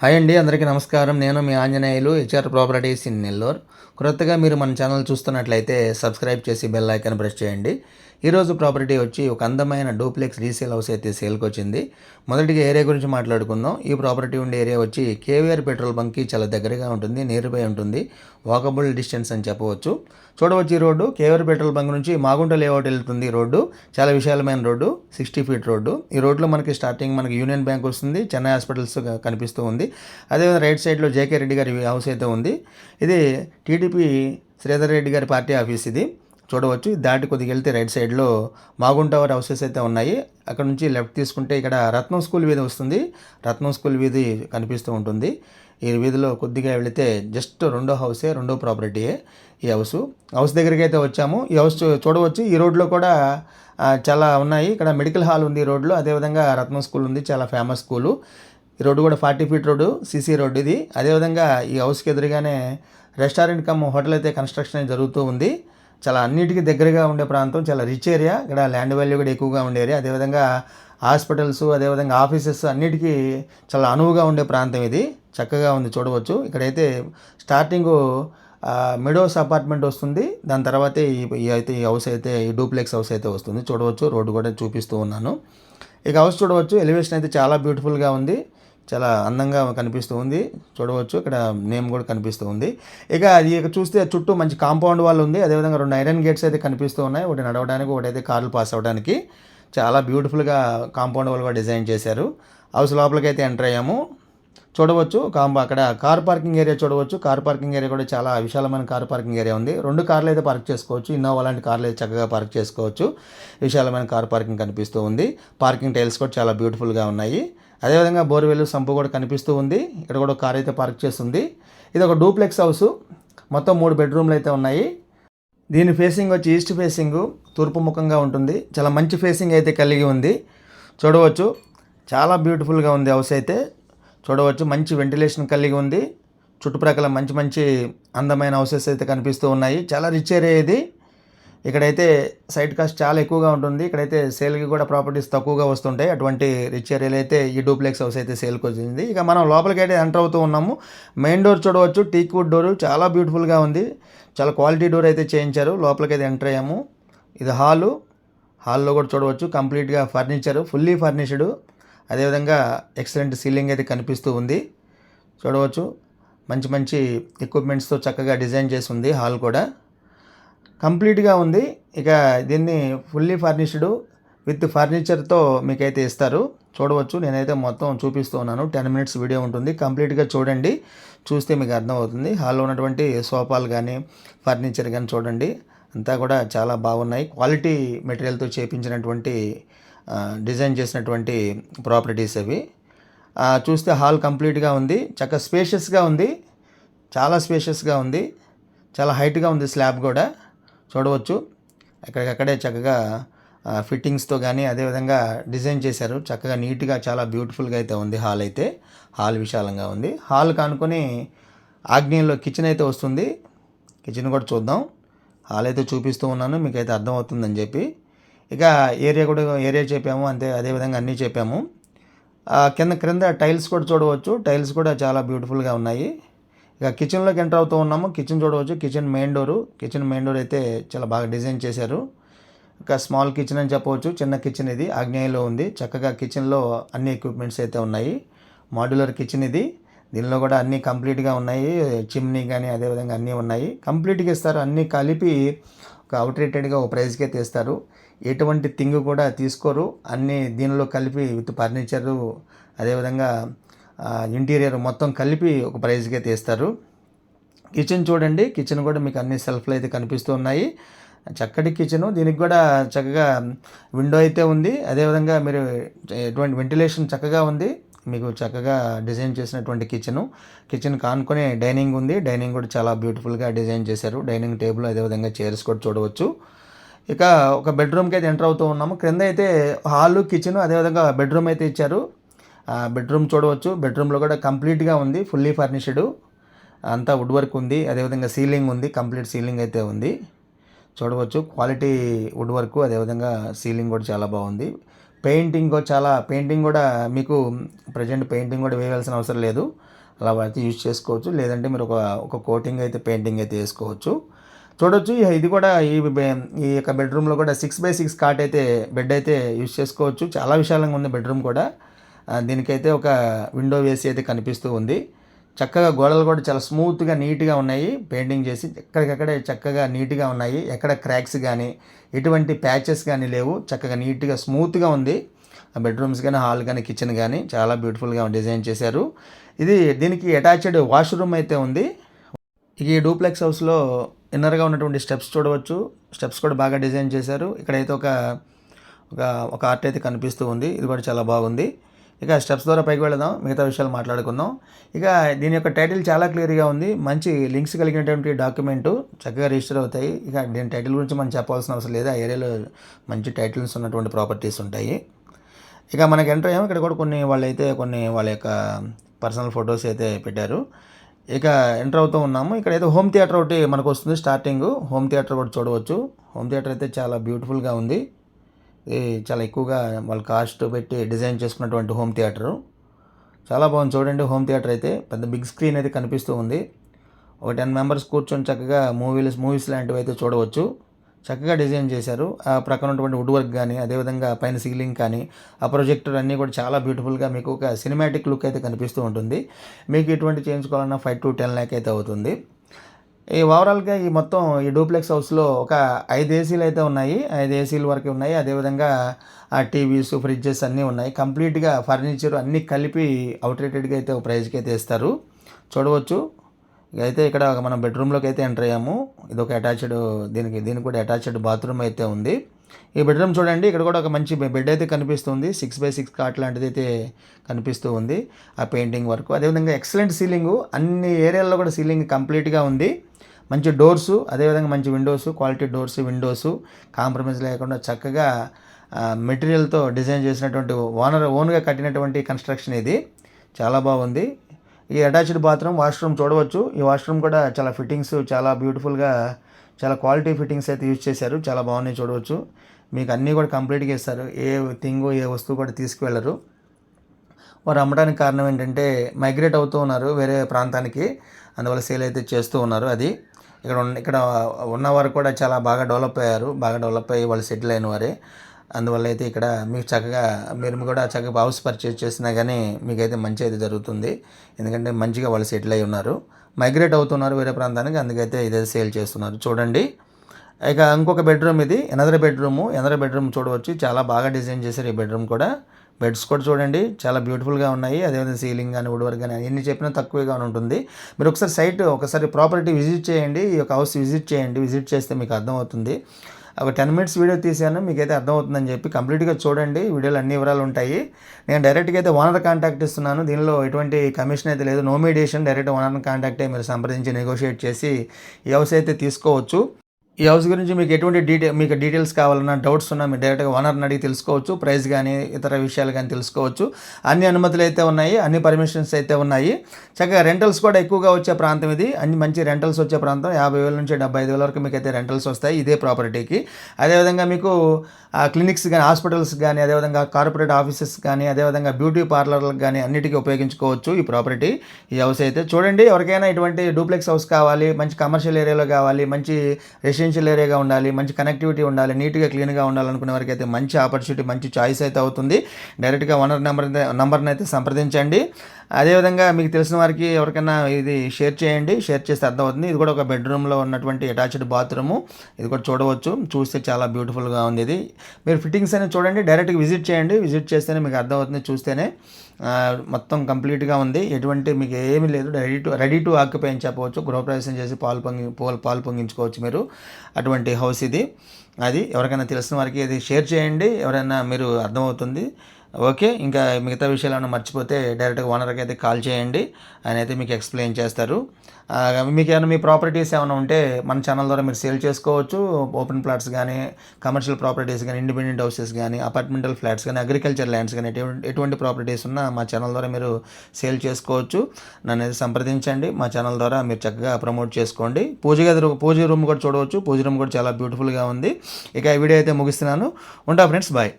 Hi అండి అందరికీ నమస్కారం. నేను మీ Anjaneyulu HR properties in Nellore క్రొత్తగా మీరు మన ఛానల్ చూస్తున్నట్లయితే సబ్స్క్రైబ్ చేసి బెల్ ఐకాన్ ప్రెస్ చేయండి. ఈరోజు ప్రాపర్టీ వచ్చి ఒక అందమైన డూప్లెక్స్ రీసేల్ హౌస్ అయితే సేల్కి వచ్చింది మొదటిగా ఏరియా గురించి మాట్లాడుకుందాం. ఈ ప్రాపర్టీ ఉండే ఏరియా వచ్చి కేవీఆర్ పెట్రోల్ బంక్కి చాలా దగ్గరగా ఉంటుంది నియర్బై ఉంటుంది. వాకబుల్ డిస్టెన్స్ అని చెప్పవచ్చు. చూడవచ్చు ఈ రోడ్డు. కేవీఆర్ పెట్రోల్ బంక్ నుంచి మాగుంట లేఅవుట్ వెళ్తుంది ఈ రోడ్డు. చాలా విశాలమైన రోడ్డు సిక్స్టీ ఫీట్ రోడ్డు. ఈ రోడ్లో మనకి స్టార్టింగ్ మనకి యూనియన్ బ్యాంక్ వస్తుంది చెన్నై హాస్పిటల్స్ కనిపిస్తూ ఉంది. అదేవిధంగా రైట్ సైడ్లో జేకే రెడ్డి గారి హౌస్ అయితే ఉంది. ఇది టీడీపీ శ్రీధర్ రెడ్డి గారి పార్టీ ఆఫీస్ ఇది. చూడవచ్చు. దాటి కొద్దిగా వెళ్తే రైట్ సైడ్లో మాగుంట టవర్ హౌసెస్ అయితే ఉన్నాయి. అక్కడ నుంచి లెఫ్ట్ తీసుకుంటే ఇక్కడ రత్నం స్కూల్ వీధి వస్తుంది. రత్నం స్కూల్ వీధి కనిపిస్తూ ఉంటుంది. ఈ వీధిలో కొద్దిగా వెళితే జస్ట్ రెండో హౌసే రెండో ప్రాపర్టీయే ఈ హౌస్. హౌస్ దగ్గరికి అయితే వచ్చాము. ఈ హౌస్ చూడవచ్చు. ఈ రోడ్లో కూడా చాలా ఉన్నాయి. ఇక్కడ మెడికల్ హాల్ ఉంది ఈ రోడ్లో. అదేవిధంగా రత్నం స్కూల్ ఉంది. చాలా ఫేమస్ స్కూలు. ఈ రోడ్డు కూడా forty feet road CC road ఇది. అదేవిధంగా ఈ హౌస్కి ఎదురుగానే రెస్టారెంట్ కమ్ హోటల్ అయితే కన్స్ట్రక్షన్ అయితే జరుగుతూ ఉంది. చాలా అన్నిటికీ దగ్గరగా ఉండే ప్రాంతం చాలా రిచ్ ఏరియా ఇక్కడ ల్యాండ్ వాల్యూ కూడా ఎక్కువగా ఉండే ఏరియా అదేవిధంగా హాస్పిటల్స్ అదేవిధంగా ఆఫీసెస్ అన్నిటికీ చాలా అనువుగా ఉండే ప్రాంతం ఇది. చక్కగా ఉంది చూడవచ్చు. ఇక్కడైతే స్టార్టింగ్ మిడోస్ అపార్ట్మెంట్ వస్తుంది. దాని తర్వాతే ఈ ఈ అయితే ఈ హౌస్ అయితే ఈ డూప్లెక్స్ హౌస్ అయితే వస్తుంది. చూడవచ్చు. రోడ్డు కూడా చూపిస్తూ ఉన్నాను. ఇక హౌస్ చూడవచ్చు. ఎలివేషన్ అయితే చాలా బ్యూటిఫుల్గా ఉంది. చాలా అందంగా కనిపిస్తూ ఉంది. చూడవచ్చు ఇక్కడ నేమ్ కూడా కనిపిస్తూ ఉంది. ఇక అది ఇక చూస్తే చుట్టూ మంచి కాంపౌండ్ వాల్ ఉంది. అదేవిధంగా రెండు ఐరన్ గేట్స్ అయితే కనిపిస్తూ ఉన్నాయి. ఒకటి నడవడానికి ఒకటి అయితే కార్లు పాస్ అవ్వడానికి చాలా బ్యూటిఫుల్గా కాంపౌండ్ వాల్ కూడా డిజైన్ చేశారు. హౌస్ లోపలికైతే ఎంటర్ అయ్యాము. చూడవచ్చు. కాంబో అక్కడ కార్ పార్కింగ్ ఏరియా చూడవచ్చు. కార్ పార్కింగ్ ఏరియా కూడా చాలా విశాలమైన కార్ పార్కింగ్ ఏరియా ఉంది. రెండు కార్లు అయితే పార్క్ చేసుకోవచ్చు. ఇన్నోవా లాంటి కార్లు అయితే చక్కగా పార్క్ చేసుకోవచ్చు. విశాలమైన కార్ పార్కింగ్ కనిపిస్తూ ఉంది. పార్కింగ్ టైల్స్ కూడా చాలా బ్యూటిఫుల్గా ఉన్నాయి. అదేవిధంగా బోర్వెల్ సంపు కూడా కనిపిస్తూ ఉంది. ఇక్కడ కూడా కార్ అయితే పార్క్ చేస్తుంది. ఇది ఒక డూప్లెక్స్ హౌస్. మొత్తం మూడు బెడ్రూమ్లు అయితే ఉన్నాయి. దీని ఫేసింగ్ వచ్చి ఈస్ట్ ఫేసింగ్ తూర్పు ముఖంగా ఉంటుంది. చాలా మంచి ఫేసింగ్ అయితే కలిగి ఉంది. చూడవచ్చు. చాలా బ్యూటిఫుల్గా ఉంది హౌస్ అయితే. చూడవచ్చు. మంచి వెంటిలేషన్ కలిగి ఉంది. చుట్టుప్రక్కల మంచి మంచి అందమైన హౌసెస్ అయితే కనిపిస్తూ ఉన్నాయి. చాలా రిచ్ ఏరియా ఇది. ఇక్కడైతే సైట్ కాస్ట్ చాలా ఎక్కువగా ఉంటుంది. ఇక్కడైతే సేల్కి కూడా ప్రాపర్టీస్ తక్కువగా వస్తుంటాయి. అటువంటి రిచ్ ఏరియాలో అయితే ఈ డూప్లెక్స్ హౌస్ అయితే సేల్కి వచ్చింది. ఇక మనం లోపలికి అయితే ఎంటర్ అవుతూ ఉన్నాము. మెయిన్ డోర్ చూడవచ్చు. టీక్ వుడ్ డోర్ చాలా బ్యూటిఫుల్గా ఉంది. చాలా క్వాలిటీ డోర్ అయితే చేయించారు. లోపలికి అయితే ఎంటర్ అయ్యాము. ఇది హాలు హాల్లో కూడా చూడవచ్చు. కంప్లీట్గా ఫర్నిచర్ ఫుల్లీ ఫర్నిష్డ్ అదేవిధంగా ఎక్సలెంట్ సీలింగ్ అయితే కనిపిస్తూ ఉంది. చూడవచ్చు. మంచి మంచి ఎక్విప్మెంట్స్తో చక్కగా డిజైన్ చేసి ఉంది హాల్ కూడా. కంప్లీట్గా ఉంది. ఇక దీన్ని ఫుల్లీ ఫర్నిష్డ్ విత్ ఫర్నిచర్తో మీకైతే ఇస్తారు. చూడవచ్చు. నేనైతే మొత్తం చూపిస్తూ ఉన్నాను. టెన్ మినిట్స్ వీడియో ఉంటుంది. కంప్లీట్గా చూడండి. చూస్తే మీకు అర్థమవుతుంది. హాల్లో ఉన్నటువంటి సోఫాలు కానీ ఫర్నిచర్ కానీ చూడండి. అంతా కూడా చాలా బాగున్నాయి. క్వాలిటీ మెటీరియల్తో చేపించినటువంటి డిజైన్ చేసినటువంటి ప్రాపర్టీస్ అవి. చూస్తే హాల్ కంప్లీట్గా ఉంది. చక్కగా స్పేషియస్గా ఉంది. చాలా స్పేషియస్గా ఉంది. చాలా హైట్గా ఉంది స్లాబ్ కూడా. చూడవచ్చు. ఎక్కడికక్కడే చక్కగా ఫిట్టింగ్స్తో కానీ అదేవిధంగా డిజైన్ చేశారు. చక్కగా నీట్గా చాలా బ్యూటిఫుల్గా అయితే ఉంది హాల్ అయితే. హాల్ విశాలంగా ఉంది. హాల్ కానుకొని ఆగ్నేయంలో కిచెన్ అయితే వస్తుంది. కిచెన్ కూడా చూద్దాం. హాల్ అయితే చూపిస్తూ ఉన్నాను. మీకైతే అర్థమవుతుందని చెప్పి. ఇక ఏరియా కూడా ఏరియా చెప్పాము అంతే అదేవిధంగా అన్నీ చెప్పాము. కింద క్రింద టైల్స్ కూడా చూడవచ్చు. టైల్స్ కూడా చాలా బ్యూటిఫుల్గా ఉన్నాయి. ఇక కిచెన్లోకి ఎంటర్ అవుతూ ఉన్నాము. కిచెన్ చూడవచ్చు. Kitchen main door. Kitchen main door అయితే చాలా బాగా డిజైన్ చేశారు. ఇక స్మాల్ కిచెన్ అని చెప్పవచ్చు. చిన్న కిచెన్ ఇది. ఆగ్నేయంలో ఉంది. చక్కగా కిచెన్లో అన్ని ఎక్విప్మెంట్స్ అయితే ఉన్నాయి. మాడ్యులర్ కిచెన్ ఇది. దీనిలో కూడా అన్నీ కంప్లీట్గా ఉన్నాయి. చిమ్నీ కానీ అదేవిధంగా అన్నీ ఉన్నాయి. కంప్లీట్గా ఇస్తారు. అన్నీ కలిపి ఒక అవుట్రేటెడ్గా ఒక ప్రైస్కి అయితే ఇస్తారు. ఎటువంటి థింగ్ కూడా తీసుకోరు. అన్నీ దీనిలో కలిపి విత్ ఫర్నిచరు అదేవిధంగా ఇంటీరియర్ మొత్తం కలిపి ఒక ప్రైజ్కి అయితే ఇస్తారు. కిచెన్ చూడండి. కిచెన్ కూడా మీకు అన్ని సెల్ఫ్లు అయితే కనిపిస్తూ ఉన్నాయి. చక్కటి కిచెన్. దీనికి కూడా చక్కగా విండో అయితే ఉంది. అదేవిధంగా మీరు ఎటువంటి వెంటిలేషన్ చక్కగా ఉంది. మీకు చక్కగా డిజైన్ చేసినటువంటి కిచెను. కిచెన్ కానుకొని డైనింగ్ ఉంది. డైనింగ్ కూడా చాలా బ్యూటిఫుల్గా డిజైన్ చేశారు. డైనింగ్ టేబుల్ అదేవిధంగా చైర్స్ కూడా చూడవచ్చు. ఇక ఒక బెడ్రూమ్కి అయితే ఎంటర్ అవుతూ ఉన్నాము. క్రింద అయితే హాలు కిచెన్ అదేవిధంగా బెడ్రూమ్ అయితే ఇచ్చారు. ఆ బెడ్రూమ్ చూడవచ్చు. బెడ్రూమ్లో కూడా కంప్లీట్గా ఉంది ఫుల్లీ ఫర్నిష్డ్ అంతా వుడ్ వర్క్ ఉంది. అదేవిధంగా సీలింగ్ ఉంది కంప్లీట్ సీలింగ్ అయితే ఉంది. చూడవచ్చు. క్వాలిటీ వుడ్ వర్క్ అదేవిధంగా సీలింగ్ కూడా చాలా బాగుంది. పెయింటింగ్ చాలా పెయింటింగ్ కూడా మీకు ప్రజెంట్ పెయింటింగ్ కూడా వేయాల్సిన అవసరం లేదు. అలా అయితే యూజ్ చేసుకోవచ్చు. లేదంటే మీరు ఒక ఒక కోటింగ్ అయితే పెయింటింగ్ అయితే వేసుకోవచ్చు. చూడొచ్చు. ఇది కూడా ఈ ఈ యొక్క బెడ్రూమ్లో కూడా సిక్స్ బై సిక్స్ కాట్ అయితే బెడ్ అయితే యూజ్ చేసుకోవచ్చు. చాలా విశాలంగా ఉంది బెడ్రూమ్ కూడా. దీనికైతే ఒక విండో వేసి అయితే కనిపిస్తూ ఉంది. చక్కగా గోడలు కూడా చాలా స్మూత్గా నీట్గా ఉన్నాయి. పెయింటింగ్ చేసి ఎక్కడికక్కడే చక్కగా నీట్గా ఉన్నాయి. ఎక్కడ క్రాక్స్ కానీ ఎటువంటి ప్యాచెస్ కానీ లేవు. చక్కగా నీట్గా స్మూత్గా ఉంది. ఆ బెడ్రూమ్స్ కానీ హాల్ కానీ కిచెన్ కానీ చాలా బ్యూటిఫుల్గా డిజైన్ చేశారు. ఇది దీనికి అటాచ్డ్ వాష్రూమ్ అయితే ఉంది. ఈ డూప్లెక్స్ హౌస్లో ఇన్నర్గా ఉన్నటువంటి స్టెప్స్ చూడవచ్చు. స్టెప్స్ కూడా బాగా డిజైన్ చేశారు. ఇక్కడైతే ఒక ఒక ఒక ఆర్ట్ అయితే కనిపిస్తూ ఉంది. ఇది కూడా చాలా బాగుంది. ఇక స్టెప్స్ ద్వారా పైకి వెళదాం. మిగతా విషయాలు మాట్లాడుకుందాం. ఇక దీని యొక్క టైటిల్ చాలా క్లియర్గా ఉంది. మంచి లింక్స్ కలిగినటువంటి డాక్యుమెంట్ చక్కగా రిజిస్టర్ అవుతాయి. ఇక దీని టైటిల్ గురించి మనం చెప్పాల్సిన అవసరం లేదు. ఆ ఏరియాలో మంచి టైటిల్స్ ఉన్నటువంటి ప్రాపర్టీస్ ఉంటాయి. ఇక మనకి ఎంటర్ అయ్యాము ఇక్కడ కూడా కొన్ని వాళ్ళైతే కొన్ని వాళ్ళ యొక్క పర్సనల్ ఫొటోస్ అయితే పెట్టారు. ఇక ఎంటర్ అవుతూ ఉన్నాము. ఇక్కడ అయితే హోమ్ థియేటర్ ఒకటి మనకు వస్తుంది స్టార్టింగ్. హోమ్ థియేటర్ కూడా చూడవచ్చు. హోమ్ థియేటర్ అయితే చాలా బ్యూటిఫుల్గా ఉంది. ఇది చాలా ఎక్కువగా వాళ్ళు కాస్ట్ పెట్టి డిజైన్ చేసుకున్నటువంటి హోమ్ థియేటరు. చాలా బాగుంది చూడండి హోమ్ థియేటర్ అయితే. పెద్ద బిగ్ స్క్రీన్ అయితే కనిపిస్తూ ఉంది. ఒక టెన్ మెంబర్స్ కూర్చొని చక్కగా మూవీలు మూవీస్ లాంటివి అయితే చూడవచ్చు. చక్కగా డిజైన్ చేశారు. ఆ ప్రక్కన ఉన్నటువంటి వుడ్ వర్క్ కానీ అదేవిధంగా పైన సీలింగ్ కానీ ఆ ప్రొజెక్టర్ అన్నీ కూడా చాలా బ్యూటిఫుల్గా మీకు ఒక సినిమాటిక్ లుక్ అయితే కనిపిస్తూ ఉంటుంది. మీకు ఇటువంటి చేయించుకోవాలన్నా ఫైవ్ టు టెన్ ల్యాక్ అయితే అవుతుంది. ఈ ఓవరాల్గా ఈ మొత్తం ఈ డూప్లెక్స్ హౌస్లో ఒక ఐదు ఏసీలు అయితే ఉన్నాయి. ఐదు ఏసీలు వరకు ఉన్నాయి. అదేవిధంగా ఆ టీవీస్ ఫ్రిడ్జెస్ అన్నీ ఉన్నాయి. కంప్లీట్గా ఫర్నిచర్ అన్నీ కలిపి అవుట్రేటెడ్గా అయితే ఒక ప్రైజ్కి అయితే ఇస్తారు. చూడవచ్చు. అయితే ఇక్కడ మనం బెడ్రూమ్లోకి అయితే ఎంటర్ అయ్యాము. ఇది ఒక అటాచ్డ్ దీనికి దీనికి కూడా అటాచ్డ్ బాత్రూమ్ అయితే ఉంది. ఈ బెడ్రూమ్ చూడండి ఇక్కడ కూడా ఒక మంచి బెడ్ అయితే కనిపిస్తుంది. సిక్స్ బై సిక్స్ కాట్ లాంటిది అయితే కనిపిస్తూ ఉంది. ఆ పెయింటింగ్ వర్క్ అదేవిధంగా ఎక్సలెంట్ సీలింగ్ అన్ని ఏరియాల్లో కూడా సీలింగ్ కంప్లీట్గా ఉంది. మంచి డోర్సు అదేవిధంగా మంచి windows quality doors windows compromise లేకుండా చక్కగా మెటీరియల్తో డిజైన్ చేసినటువంటి ఓనర్ ఓన్గా కట్టినటువంటి కన్స్ట్రక్షన్ ఇది. చాలా బాగుంది. ఈ అటాచ్డ్ బాత్రూమ్ వాష్రూమ్ చూడవచ్చు. ఈ వాష్రూమ్ కూడా చాలా ఫిట్టింగ్స్ చాలా బ్యూటిఫుల్గా చాలా క్వాలిటీ ఫిట్టింగ్స్ అయితే యూజ్ చేశారు. చాలా బాగున్నాయి చూడవచ్చు. మీకు అన్నీ కూడా కంప్లీట్గా ఇస్తారు. ఏ థింగ్ ఏ వస్తువు కూడా తీసుకువెళ్ళరు. వారు అమ్మడానికి కారణం ఏంటంటే మైగ్రేట్ అవుతూ ఉన్నారు వేరే ప్రాంతానికి. అందువల్ల సేల్ అయితే చేస్తూ ఉన్నారు అది. ఇక్కడ ఉన్న ఇక్కడ ఉన్నవారు కూడా చాలా బాగా డెవలప్ అయ్యారు. బాగా డెవలప్ అయ్యి వాళ్ళు సెటిల్ అయిన వారే. అందువల్ల అయితే ఇక్కడ మీకు చక్కగా మీరు కూడా చక్కగా హౌస్ పర్చేజ్ చేసినా కానీ మీకైతే మంచి అయితే జరుగుతుంది. ఎందుకంటే మంచిగా వాళ్ళు సెటిల్ అయి ఉన్నారు. మైగ్రేట్ అవుతున్నారు వేరే ప్రాంతానికి అందుకైతే ఇదే సేల్ చేస్తున్నారు. చూడండి. ఇక ఇంకొక బెడ్రూమ్ ఇది. ఎనదర్ బెడ్రూము ఎనదర్ బెడ్రూమ్ చూడవచ్చు. చాలా బాగా డిజైన్ చేశారు ఈ బెడ్రూమ్ కూడా. బెడ్స్ కూడా చూడండి. చాలా బ్యూటిఫుల్గా ఉన్నాయి. అదేవిధంగా సీలింగ్ కానీ వుడ్ వర్క్ కానీ ఎన్ని చెప్పినా తక్కువగా ఉంటుంది. మీరు ఒకసారి సైట్ ఒకసారి ప్రాపర్టీ విజిట్ చేయండి. ఈ యొక్క హౌస్ విజిట్ చేయండి. విజిట్ చేస్తే మీకు అర్థమవుతుంది. ఒక టెన్ మినిట్స్ వీడియో తీసాను మీకైతే అర్థమవుతుందని చెప్పి కంప్లీట్గా చూడండి. వీడియోలో అన్ని వివరాలు ఉంటాయి. నేను డైరెక్ట్గా అయితే ఓనర్ కాంటాక్ట్ ఇస్తున్నాను. దీనిలో ఎటువంటి కమిషన్ అయితే లేదు. నో మీడియేషన్ డైరెక్ట్ ఓనర్ కాంటాక్టే మీరు సంప్రదించి నెగోషియేట్ చేసి ఈ హౌస్ అయితే తీసుకోవచ్చు. ఈ హౌస్ గురించి మీకు ఎటువంటి డీటెయిల్ మీకు డీటెయిల్స్ కావాలన్నా డౌట్స్ ఉన్నా మీరు డైరెక్ట్గా ఓనర్ని అడిగి తెలుసుకోవచ్చు ప్రైస్ కానీ ఇతర విషయాలు కానీ తెలుసుకోవచ్చు. అన్ని అనుమతులు అయితే ఉన్నాయి అన్ని పర్మిషన్స్ అయితే ఉన్నాయి. చక్కగా రెంటల్స్ కూడా ఎక్కువగా వచ్చే ప్రాంతం ఇది. అన్ని మంచి రెంటల్స్ వచ్చే ప్రాంతం. యాభై వేల నుంచి డెబ్బై ఐదు వేల వరకు మీకు అయితే రెంటల్స్ వస్తాయి ఇదే ప్రాపర్టీకి. అదేవిధంగా మీకు క్లినిక్స్ కానీ హాస్పిటల్స్ కానీ అదేవిధంగా కార్పొరేట్ ఆఫీసెస్ కానీ అదేవిధంగా బ్యూటీ పార్లర్లకు కానీ అన్నిటికీ ఉపయోగించుకోవచ్చు ఈ ప్రాపర్టీ. ఈ హౌస్ అయితే చూడండి ఎవరికైనా ఇటువంటి డూప్లెక్స్ హౌస్ కావాలి మంచి కమర్షియల్ ఏరియాలో కావాలి మంచి రెసిడెన్షియల్ ఏరియాగా ఉండాలి మంచి కనెక్టివిటీ ఉండాలి నీట్గా క్లీన్గా ఉండాలనుకునే వారికి అయితే మంచి ఆపర్చునిటీ మంచి చాయిస్ అయితే అవుతుంది. డైరెక్ట్గా ఓనర్ నెంబర్ నంబర్ని అయితే సంప్రదించండి. అదేవిధంగా మీకు తెలిసిన వారికి ఎవరికైనా ఇది షేర్ చేయండి. షేర్ చేస్తే అర్థమవుతుంది. ఇది కూడా ఒక బెడ్రూమ్లో ఉన్నటువంటి అటాచ్డ్ బాత్రూము ఇది కూడా చూడవచ్చు. చూస్తే చాలా బ్యూటిఫుల్గా ఉంది ఇది. మీరు ఫిట్టింగ్స్ అనేది చూడండి. డైరెక్ట్గా విజిట్ చేయండి. విజిట్ చేస్తేనే మీకు అర్థమవుతుంది. చూస్తేనే మొత్తం కంప్లీట్గా ఉంది. ఎటువంటి మీకు ఏమీ లేదు. Ready to ready to occupy అని చెప్పవచ్చు. గృహప్రవేశం చేసి పాలు పొంగి పాలు పాలు పొంగించుకోవచ్చు మీరు. అటువంటి హౌస్ ఇది. అది ఎవరికైనా తెలిసిన వారికి ఇది షేర్ చేయండి. ఎవరైనా మీరు అర్థమవుతుంది. ఓకే ఇంకా మిగతా విషయాలు ఏమైనా మర్చిపోతే డైరెక్ట్గా ఓనర్కి అయితే కాల్ చేయండి. ఆయన అయితే మీకు ఎక్స్ప్లెయిన్ చేస్తారు. మీకు ఏమైనా మీ ప్రాపర్టీస్ ఏమైనా ఉంటే మన ఛానల్ ద్వారా మీరు సేల్ చేసుకోవచ్చు. ఓపెన్ ప్లాట్స్ కానీ కమర్షియల్ ప్రాపర్టీస్ కానీ ఇండిపెండెంట్ హౌసెస్ కానీ అపార్ట్మెంటల్ ఫ్లాట్స్ కానీ అగ్రికల్చర్ ల్యాండ్స్ కానీ ఎటువంటి ఎటువంటి ప్రాపర్టీస్ ఉన్నా మా ఛానల్ ద్వారా మీరు సేల్ చేసుకోవచ్చు. నన్ను అయితే సంప్రదించండి. మా ఛానల్ ద్వారా మీరు చక్కగా ప్రమోట్ చేసుకోండి. పూజ గది పూజ రూమ్ కూడా చూడవచ్చు. పూజ రూమ్ కూడా చాలా బ్యూటిఫుల్గా ఉంది. ఇక ఈ వీడియో అయితే ముగిస్తున్నాను. ఉంటా ఫ్రెండ్స్ బాయ్.